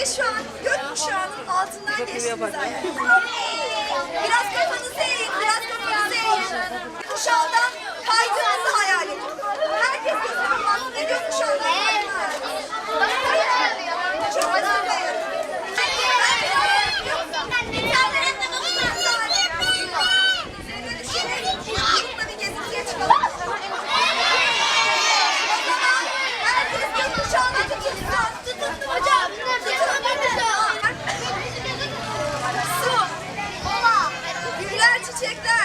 Ve şu an gökkuşağının altından geçtiğinizi hayal edin. Biraz kafanızı eğin, biraz kafanızı eğin. Kuşağından check that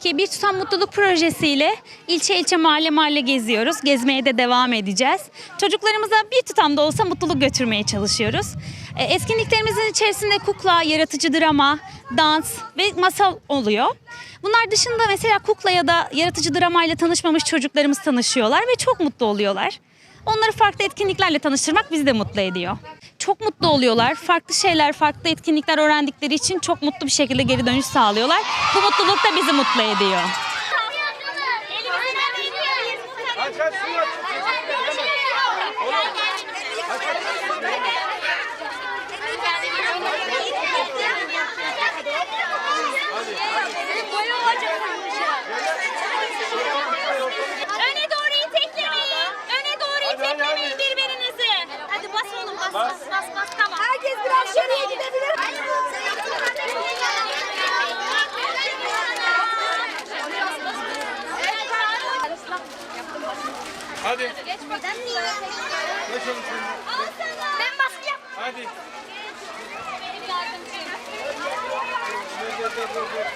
ki bir tutam mutluluk projesiyle ilçe ilçe mahalle mahalle geziyoruz. Gezmeye de devam edeceğiz. Çocuklarımıza bir tutam da olsa mutluluk götürmeye çalışıyoruz. Etkinliklerimizin içerisinde kukla, yaratıcı drama, dans ve masal oluyor. Bunlar dışında mesela kukla ya da yaratıcı dramayla tanışmamış çocuklarımız tanışıyorlar ve çok mutlu oluyorlar. Onları farklı etkinliklerle tanıştırmak bizi de mutlu ediyor. Çok mutlu oluyorlar. Farklı şeyler, farklı etkinlikler öğrendikleri için çok mutlu bir şekilde geri dönüş sağlıyorlar. Bu mutluluk da bizi mutlu ediyor. Öne bas oğlum bas bas bas tamam. Herkes biraz şuraya gidebilir. Hadi. Geç bakalım. Al sana. Ben baskı yap. Hadi. Benim yardımcım. Dur.